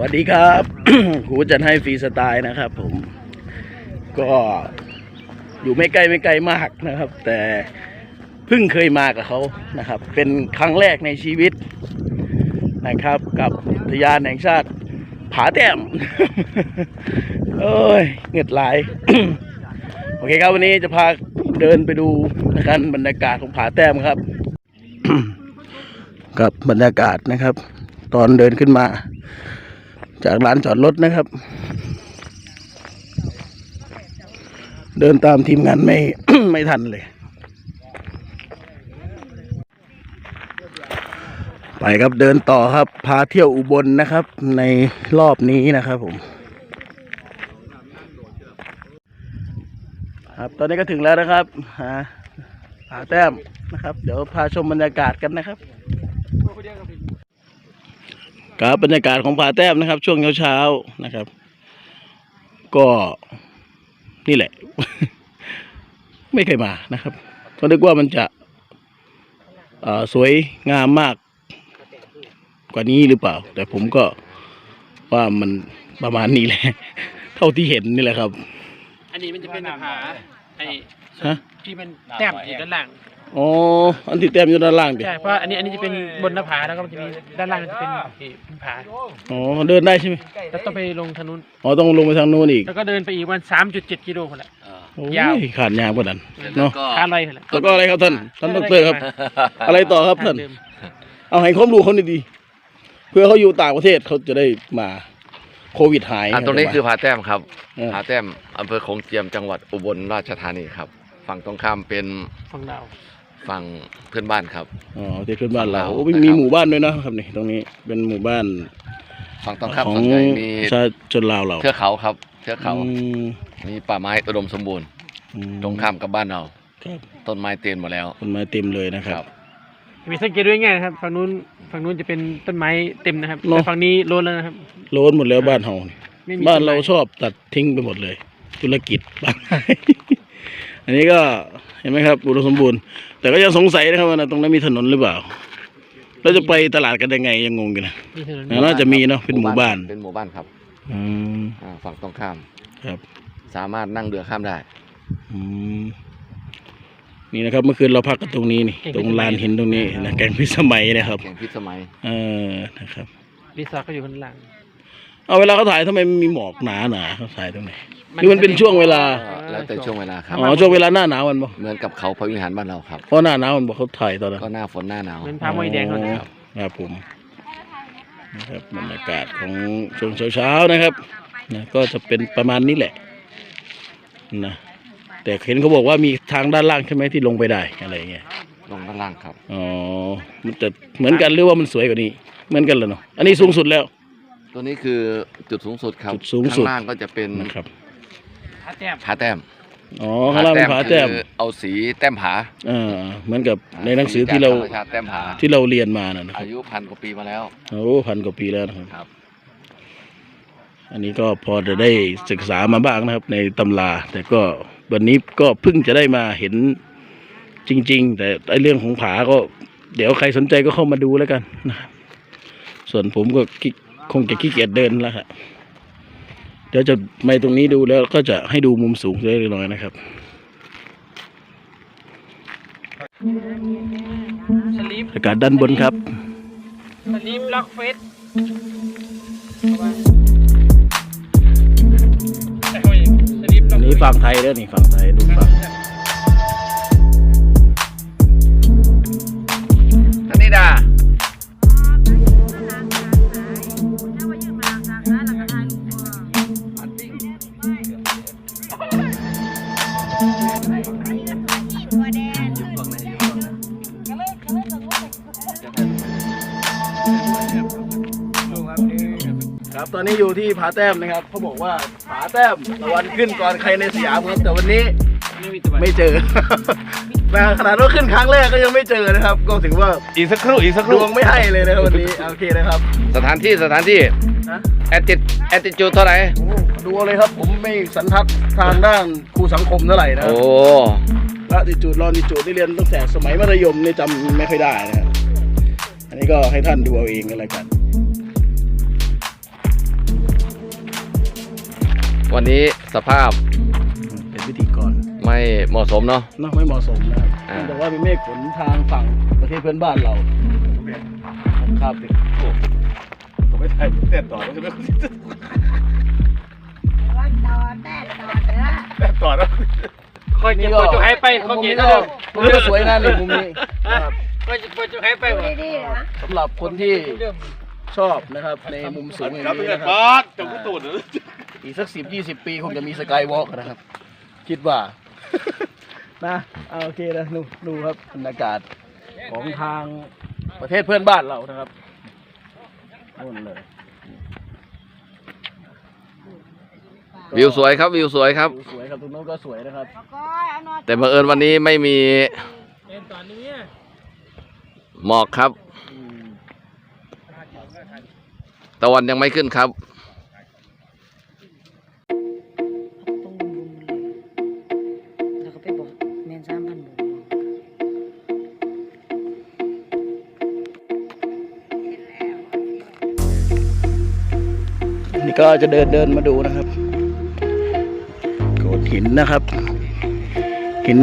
วัสดีครับหูจันให้ฟรีสไตล์นะครับ ผม ก็อยู่ไม่ไกลไม่ไกลมากนะครับ แต่เพิ่งเคยมากับเขานะครับ เป็นครั้งแรกในชีวิตนะครับ กับทยานแห่งชาติผาแต้มโอ้ยเหงือดไหลโอเคครับวันนี้จะพาเดินไปดูนะครับบรรยากาศของผาแต้มครับกับบรรยากาศนะครับ ตอนเดินขึ้นมา จากร้านจอดรถนะครับ เดินตามทีมงานไม่ ไม่ทันเลย ไปครับเดินต่อครับ พาเที่ยวอุบลนะครับ ในรอบนี้นะครับผม ครับตอนนี้ก็ถึงแล้วนะครับหาผาแต้มนะครับ เดี๋ยวพาชมบรรยากาศกันนะครับ ครับบรรยากาศของผาแต้มนะครับ ช่วงเช้าๆนะครับ ก็นี่แหละ ไม่เคยมานะครับก็นึกว่ามันจะเอ่อสวยงามมากกว่านี้หรือเปล่า แต่ผมก็ว่ามันประมาณนี้แหละ เท่าที่เห็นนี่แหละครับ อันนี้มันจะเป็นผาไอ้ฮะที่มันแต้มอยู่ด้านล่าง อ๋ออันที่แต้มอยู่ด้านล่างดิใช่เพราะอันนี้อันนี้จะเป็นบนหน้าผาแล้วก็มันจะมีด้านล่างจะเป็นไอ้เป็นผาอ๋อเดินได้ใช่ไหมแล้วต้องไปลงทางนู้นอ๋อต้องลงไปทางนู้นอีกแล้วก็เดินไปอีกวันสามจุดเจ็ดกิโลคนละ โอ้ยาวยขาดยางกว่านั้นเนาะขาลอยคนละแล้วก็อะไรครับท่านท่านดรครับ อะไรต่อครับท่าน เดิมเอาให้ความรู้เขาดีๆเพื่อเขาอยู่ต่างประเทศเขาจะได้มาโควิดหายอะตรงนี้คือผาแต้มครับเออผาแต้มอำเภอโขงเจียมจังหวัดอุบลราชธานีครับ ฝั่งตรงข้ามเป็นฝั่งดาว ฝั่งเพื่อนบ้านครับ อ๋อที่ขึ้นบ้านเราเราโอ้มีหมู่บ้านด้วยนะครับนี่ตรงนี้เป็นหมู่บ้านฝั่งตรงข้ามของส่วนใหญ่มีชาชนลาวเราเทือกเขาครับเทือกเขา อืมมีป่าไม้อุดมสมบูรณ์ อืมตรงข้ามกับบ้านเรา ครับต้นไม้เต็มหมดแล้ว ต้นไม้เต็มเลยนะครับมีสังเกตด้วยง่ายนะครับฝั่งนู้นฝั่งนู้นจะเป็นต้นไม้เต็มนะครับเนอะ แต่ฝั่งนี้โลนแล้วนะครับ โล้นหมดแล้วบ้านเฮานี่ไม่มีบ้านเราต้ไม้ชอบตัดทิ้งไปหมดเลย ธุรกิจบ้าน อันนี้ก็ เห็นไหมครับอุดมสมบูรณ์ แต่ก็ยังสงสัยนะครับว่าตรงนั้นมีถนนหรือเปล่าเราจะไปตลาดกันยังไงยังงงกันนะมีถนนน่าจะมีเนาะเป็นหมู่บ้านเป็นหมู่บ้านครับอืมอ่าฝั่งตรงข้าม ครับสามารถนั่งเรือข้ามได้ อืมนี่นะครับเมื่อคืนเราพักกันตรงนี้นี่ตรงลานหินตรงนี้นะแกงพิสมัยนะครับเก่งพิษสมัย เออนะครับ รีสอร์ทก็อยู่ข้างล่าง เอาเวลาเขาถ่ายทำไมมันมีหมอกหนาหนาๆเขาถ่ายตรงไหนหรือมันเป็นช่วงเวลาก็แล้วแต่ช่วงเวลาครับ อ๋อช่วงเวลาหน้าหนาวมันบ่เหมือนกับเขาพระวิหารบ้านเราครับ เพราะหน้าหนาวมันบอกเขาถ่ายตอนนั้น ก็หน้าฝนหน้าหนาวเหมือนพามวยแดงเขาเนี่ยครับผมนะครับบรรยากาศของช่วงเช้าๆนะครับนะก็จะเป็นประมาณนี้แหละนะแต่เห็นเขาบอกว่ามีทางด้านล่างใช่ไหมที่ลงไปได้อะไรอย่างเงี้ยลงด้านล่างครับ อ๋อมันจะเหมือนกันหรือว่ามันสวยกว่านี้ เหมือนกันเลยเนาะอันนี้สูงสุดแล้ว ตัวนี้คือจุดสูงสุดครับจุดสูงสุด ข้างล่างก็จะเป็นนะครับผาแต้มผาแต้มอ๋อข้างล่างเป็นผาแต้มคือเอาสีแต้มผาเออเหมือนกับในหนังสือที่เราสีจกธมชาติแต้มผาที่เราเรียนมานะนะครัอาบยุพันกว่าปีมาแล้วโอ้พันกว่าปีแล้วนะครับ ครับ อันนี้ก็พอจะได้ศึกษามาบ้างนะครับ ในตำรา แต่ก็วันนี้ก็เพิ่งจะได้มาเห็นจริง ๆ แต่ไอเรื่องของผาก็ เดี๋ยวใครสนใจก็เข้ามาดูแล้วกันนะครับส่วนผมก็ขี้ คงจะขี้เกียจเดินแล้วครับเดี๋ยวจะไปตรงนี้ดูแล้วก็จะให้ดูมุมสูงเล็กน้อยนะครับสลีปอากาศด้านบนครับสลีปล็อกเฟสอันนี้ฝั่งไทยแล้วนี่ฝั่งไทยดูฝั่ง ครับ ตอนนี้อยู่ที่ผาแต้มนะครับเขาบอกว่าผาแต้มตะวันขึ้นก่อนใครในสยามครับแต่วันนี้ไม่มีตะวันไม่เจอแต่ขนาดว่าขึ้นครั้งแรกก็ยังไม่เจอนะครับ ก็ถือว่าอีกสักครู่อีกสักคดรู่วงไม่ให้เลยนะครับวันนี้โอเคนะครับสถานที่สถานที่นะแอตติแอตติจูดเท่าไหร่ โอ้ดูเอาเลยครับผมไม่สันทัดทางด้านครูสังคมเท่าไหร่นะครัโอ้บละติจูดรอนิจูดที่เรียนตั้งแต่สมัยมัธยมนี่จำไม่ค่อยได้นะครับอันนี้ก็ให้ท่านดูเอาเองกันแล้วกัน วันนี้สภาพเป็นพิธีกรไม่เหมาะสมเนาะเนาะไม่เหมาะสมนะครับอ่า แต่ว่าเป็นเมฆฝนทางฝั่งประเทศเพื่อนบ้านเราครับผมไม่ถ่ายเต้นต่อแล้วใช่ไหมวันต่อแต่ต่อเด้อเต้นต่อแล้วค่อยเก็บปล่อยจุกให้ไปเขามุมเก็นี้บก็เดิมมุมนี้ก็สวยนะนี่มุมนี้นะครับค่อยเก็บปล่อยจุกให้ไปดูวะดีๆนะสำหรับคนที่เดิมชอบนะครับ ในมุมสูงอย่างครับนี้เพื่อนนะคบรับอสจงกุตูดเลย อีกสักสิบยี่สิบปีคงจะมีสกายวอล์กนะครับ คิดว่านะเอาโอเคนะดูดูครับบรรยากาศของทางประเทศเพื่อนบ้านเรานะครับนู่นเลยวิวสวยครับวิวสวยครับดูสวยครับตรงโน้นก็สวยนะครับก้อยเอานอนแต่บังเอิญวันนี้ไม่มีเอ็นตอนนี้หมอกครับอืมตะวันยังไม่ขึ้นครับ ก็จะเดินเดินมาดูนะครับโขดหินนะครับ หิน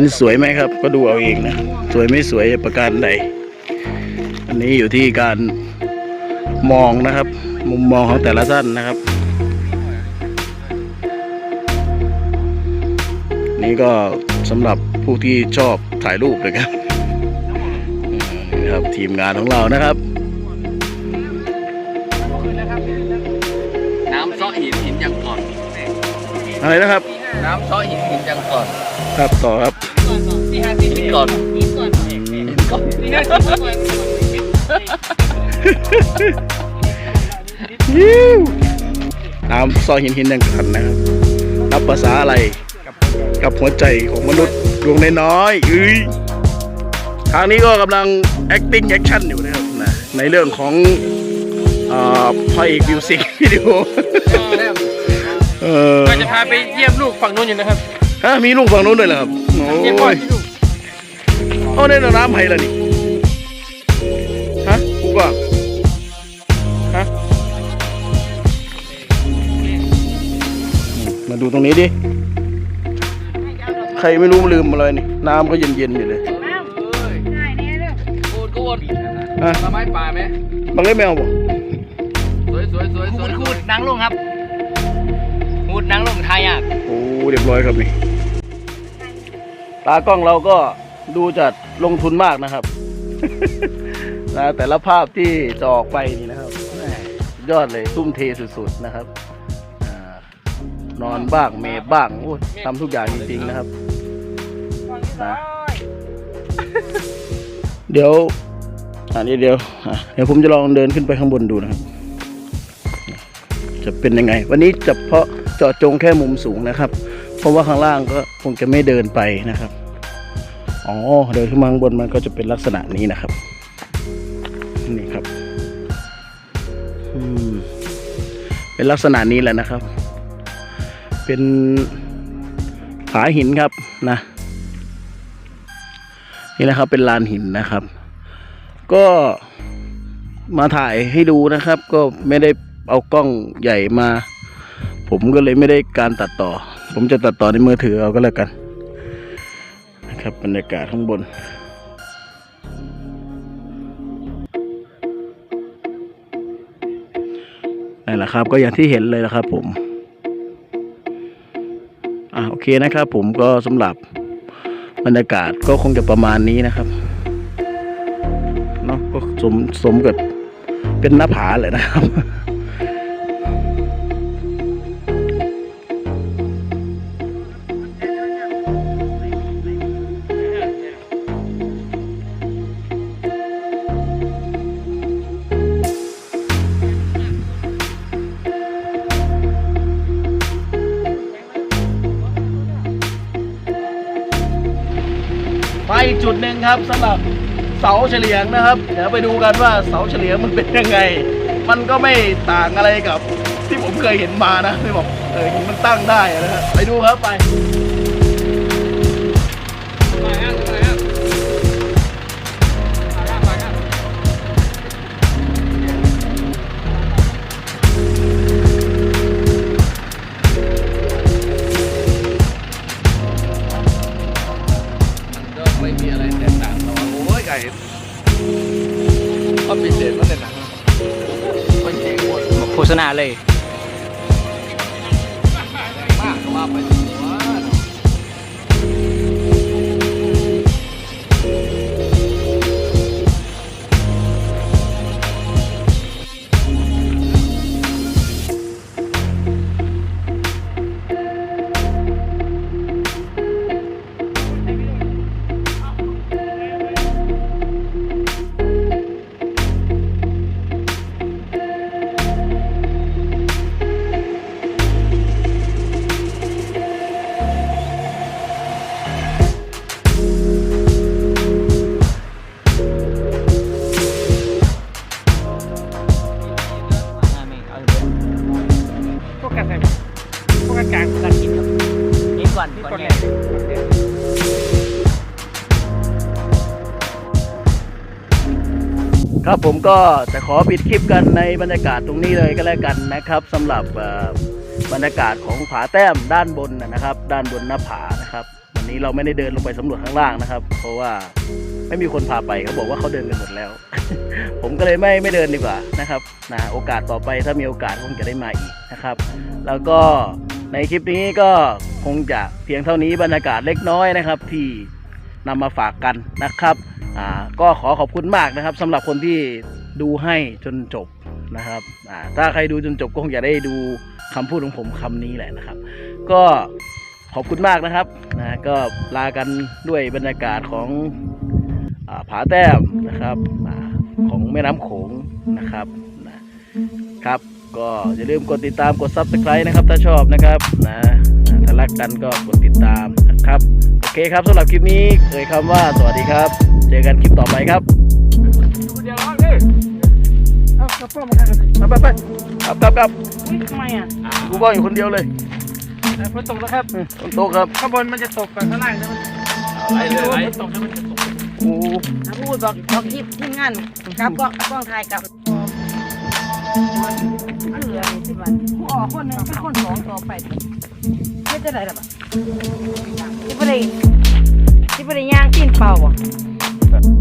ห็นสวยไหมครับ ก็ดูเอาเองนะ สวยไม่สวยประการใด อันนี้อยู่ที่การมองนะครับ มุมมองของแต่ละท่านนะครับ นี่ก็สำหรับผู้ที่ชอบถ่ายรูปนะครับนี่ครับทีมงานของเรานะครับ อะไรนะครับ น้ำซ้อหินหินยังก่อนครับต่อครับหินก่อนนี่ก่อนหินก่อนน้ำซอยหินหินยังขันนะครับรับภาษาอะไรกับหัวใจของมนุษย์ดวงน้อยๆอุ้ยทางนี้ก็กำลัง acting action อยู่นะครับนะในเรื่องของเอ่อพระเอกมิวสิกวิดีโอ เออก็จะพาไปเยี่ยมลูกฝั่งนู้นอยู่นะครับฮะมีลูกฝั่งนู้นด้วยเหรอครับโเยี่ยมพ่อ้อยที่ลูกเอาเนี่ยน้ำไผ่ละนี่ฮะกูก็ฮะมาดูตรงนี้ดิใครไม่รู้ลืมอะไรนี่น้ำก็เย็นๆอยู่เลยง่ายแน่เลยกูดกูดอะทำไม้ป่าไหมบังเล่แมวบ่สวยสวยสวยสวยขูดนางลงครับขูด นางลงไทยอะโอ้เรียบร้อยครับนี่ตากล้องเราก็ดูจะลงทุนมากนะครับ นะแต่ละภาพที่จะออกไปนี่นะครับยอดเลยทุ่มเทสุดๆนะครับอนอนบ้างเมยบ้างโอ้ทำทุกอย่างจริงๆนะครับนะเดี๋ยวอันนี้เดี๋ยวเดี๋ยวผมจะลองเดินขึ้นไปข้างบนดูนะครับ จะเป็นยังไง วันนี้จะเพาะ เจาะจงแค่มุมสูงนะครับ เพราะว่าข้างล่างก็คงจะไม่เดินไปนะครับอ๋อเดินขึ้นมาข้างบนมันก็จะเป็นลักษณะนี้นะครับ นี่ครับเป็นลักษณะนี้แหละนะครับ เป็นผาหินครับนะ นี่นะครับเป็นลานหินนะครับ ก็มาถ่ายให้ดูนะครับ ก็ไม่ได้เอากล้องใหญ่มา ผมก็เลยไม่ได้การตัดต่อ ผมจะตัดต่อในมือถือเอาก็แล้วกันนะครับบรรยากาศข้างบนนั่นแหละครับ ก็อย่างที่เห็นเลยนะครับ ผมอะโอเคนะครับ ผมก็สำหรับบรรยากาศก็คงจะประมาณนี้นะครับเนาะก็สมสมกับเป็นหน้าผาเลยนะครับ ไปอีกจุดหนึ่งครับสำหรับเสาเฉลียงนะครับ เดี๋ยวไปดูกันว่าเสาเฉลียงมันเป็นยังไง มันก็ไม่ต่างอะไรกับที่ผมเคยเห็นมานะไม่บอกเออมันตั้งได้นะฮะไปดูครับไป เลย ครับผมก็จะขอปิดคลิปกันในบรรยากาศตรงนี้เลยก็แล้วกันนะครับสำหรับบรรยากาศของผาแต้มด้านบนนะครับ ด้านบนหน้าผานะครับ วันนี้เราไม่ได้เดินลงไปสำรวจข้างล่างนะครับ เพราะว่าไม่มีคนพาไปเขาบอกว่าเขาเดินกันหมดแล้ว ผมก็เลยไม่ไม่เดินดีกว่านะครับนะโอกาสต่อไปถ้ามีโอกาสคงจะได้มาอีกนะครับ แล้วก็ในคลิปนี้ก็คงจะเพียงเท่านี้บรรยากาศเล็กน้อยนะครับ ที่นำมาฝากกันนะครับ อ่าก็ขอขอบคุณมากนะครับสำหรับคนที่ดูให้จนจบนะครับอ่าถ้าใครดูจนจบก็คงจะได้ดูคำพูดของผมคำนี้แหละนะครับ ก็ขอบคุณมากนะครับนะก็ลากันด้วยบรรยากาศของอาผาแต้มนะครับอาของแม่น้ำโขงนะครับนะครับ ก็อย่าลืมกดติดตามกด subscribe นะครับถ้าชอบนะครับนะถ้ารักกันก็กดติดตาม นะครับโอเคครับสำหรับคลิปนี้เอ่ยคำว่าสวัสดีครับ เจอกันคลิปต่อไปครับเดี๋ยวร้อนเลยเอากระป๋องมากันเลยไปไปไปครับครับครับอุ๊ยทำไมอะกูก็อยู่คนเดียวเลยฝนตกแล้วครับอืมบนโต๊ะครับข้างบนมันจะตกก่อนข้างล่างนะมันอะไรเลยฝนตกแล้วมันจะตกโอ้ถ้าพูดบอกบอกทีมทีมงานกลับกล้องกล้องถ่ายกลับมันเหลือนี่สิมันผู้ออกคนหนึงเป็นคนสองต่อไปเฮ็ด จะไรอปะที่บ่ได้ที่บ่ได้ย่างกินเปล่าบ่